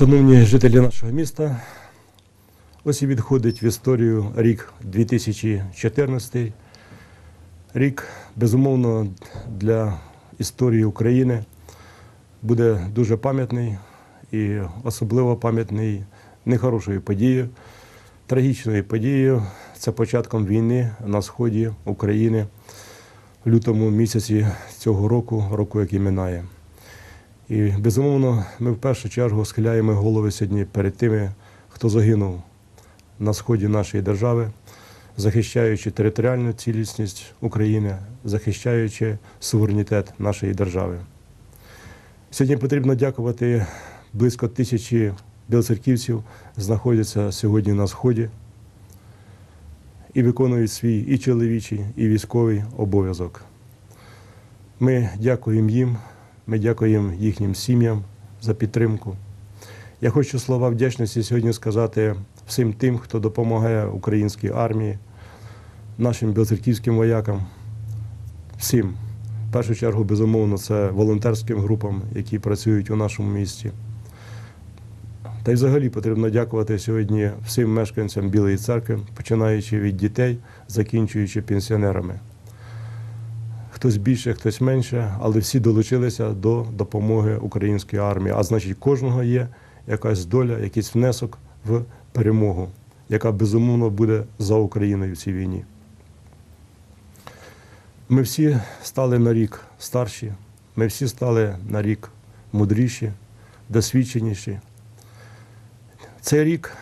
Шановні жителі нашого міста, ось і відходить в історію рік 2014. Рік, безумовно, для історії України буде дуже пам'ятний і особливо пам'ятний нехорошою подією, трагічною подією. Це початком війни на сході України в лютому місяці цього року, року, який минає. І безумовно, ми в першу чергу схиляємо голови сьогодні перед тими, хто загинув на сході нашої держави, захищаючи територіальну цілісність України, захищаючи суверенітет нашої держави. Сьогодні потрібно дякувати близько тисячі білоцерківців, знаходяться сьогодні на сході і виконують свій і чоловічий, і військовий обов'язок. Ми дякуємо їм, ми дякуємо їхнім сім'ям за підтримку. Я хочу слова вдячності сьогодні сказати всім тим, хто допомагає українській армії, нашим білоцерківським воякам, всім. В першу чергу, безумовно, це волонтерським групам, які працюють у нашому місті. Та й взагалі потрібно дякувати сьогодні всім мешканцям Білої церкви, починаючи від дітей, закінчуючи пенсіонерами. Хтось більше, хтось менше, але всі долучилися до допомоги української армії. А значить, кожного є якась доля, якийсь внесок в перемогу, яка безумовно буде за Україною в цій війні. Ми всі стали на рік старші, ми всі стали на рік мудріші, досвідченіші. Цей рік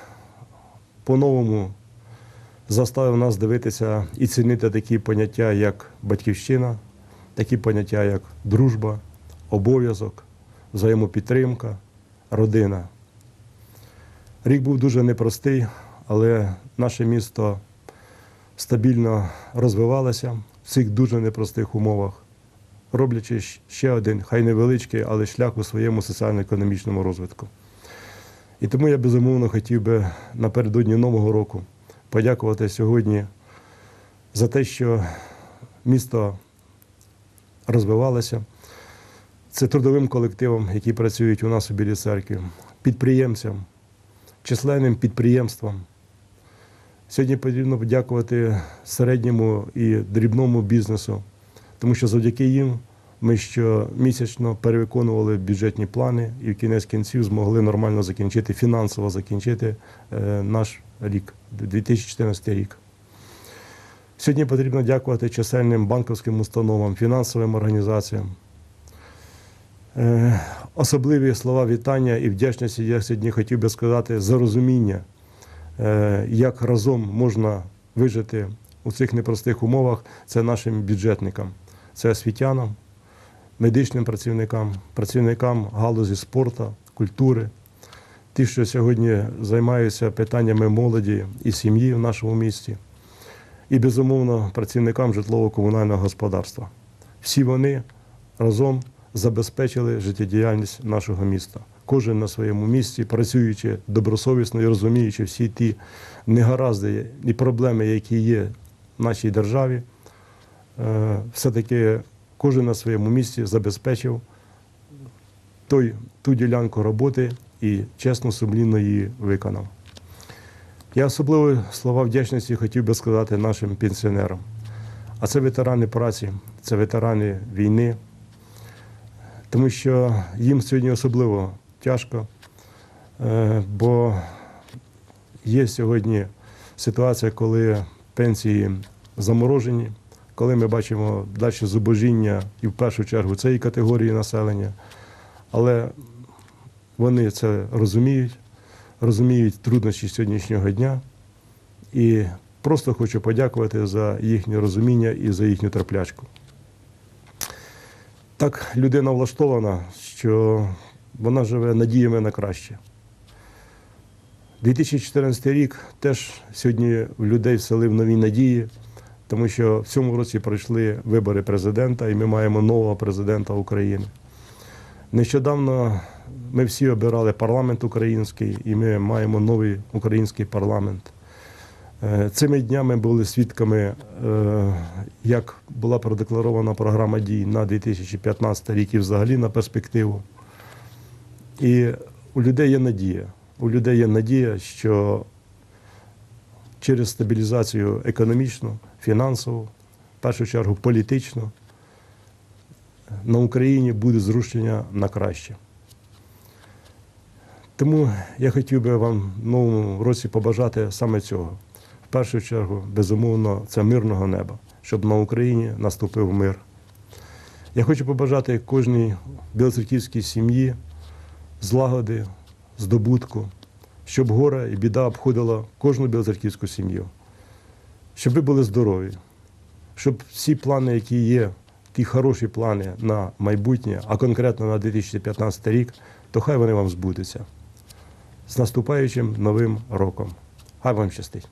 по-новому заставив нас дивитися і цінити такі поняття, як батьківщина, такі поняття, як дружба, обов'язок, взаємопідтримка, родина. Рік був дуже непростий, але наше місто стабільно розвивалося в цих дуже непростих умовах, роблячи ще один, хай невеличкий, але шлях у своєму соціально-економічному розвитку. І тому я безумовно хотів би напередодні Нового року подякувати сьогодні за те, що місто розвивалося. Це трудовим колективом, які працюють у нас у Білій церкві, підприємцям, численним підприємствам. Сьогодні потрібно подякувати середньому і дрібному бізнесу, тому що завдяки їм ми щомісячно перевиконували бюджетні плани і в кінець кінців змогли нормально закінчити, фінансово закінчити е, наш рік, 2014 рік. Сьогодні потрібно дякувати чисельним банківським установам, фінансовим організаціям. Е, Особливі слова вітання і вдячності я сьогодні хотів би сказати за розуміння, е, як разом можна вижити у цих непростих умовах. Це нашим бюджетникам, це освітянам, медичним працівникам, працівникам галузі спорту, культури, ті, що сьогодні займаються питаннями молоді і сім'ї в нашому місті, і, безумовно, працівникам житлово-комунального господарства. Всі вони разом забезпечили життєдіяльність нашого міста. Кожен на своєму місці, працюючи добросовісно і розуміючи всі ті негаразди і проблеми, які є в нашій державі, е, все-таки кожен на своєму місці забезпечив той, ту ділянку роботи і чесно, сумлінно її виконав. Я особливо слова вдячності хотів би сказати нашим пенсіонерам. А це ветерани праці, це ветерани війни, тому що їм сьогодні особливо тяжко, е, бо є сьогодні ситуація, коли пенсії заморожені, коли ми бачимо далі зубожіння і в першу чергу цієї категорії населення, але вони це розуміють, розуміють труднощі сьогоднішнього дня і просто хочу подякувати за їхнє розуміння і за їхню терплячку. Так людина влаштована, що вона живе надіями на краще. 2014 рік теж сьогодні в людей вселив нові надії, тому що в цьому році пройшли вибори президента, і ми маємо нового президента України. Нещодавно ми всі обирали парламент український, і ми маємо новий український парламент. Е, Цими днями були свідками, е, як була продекларована програма дій на 2015 рік і взагалі на перспективу. І у людей є надія. У людей є надія, що через стабілізацію економічну, фінансову, в першу чергу політичну, на Україні буде зрушення на краще. Тому я хотів би вам в новому році побажати саме цього. В першу чергу, безумовно, це мирного неба, щоб на Україні наступив мир. Я хочу побажати кожній білоцерківській сім'ї злагоди, здобутку, щоб горе і біда обходила кожну білоцерківську сім'ю, щоб ви були здорові, щоб всі плани, які є, ті хороші плани на майбутнє, а конкретно на 2015 рік, то хай вони вам збудуться. З наступаючим новим роком. Хай вам щастить!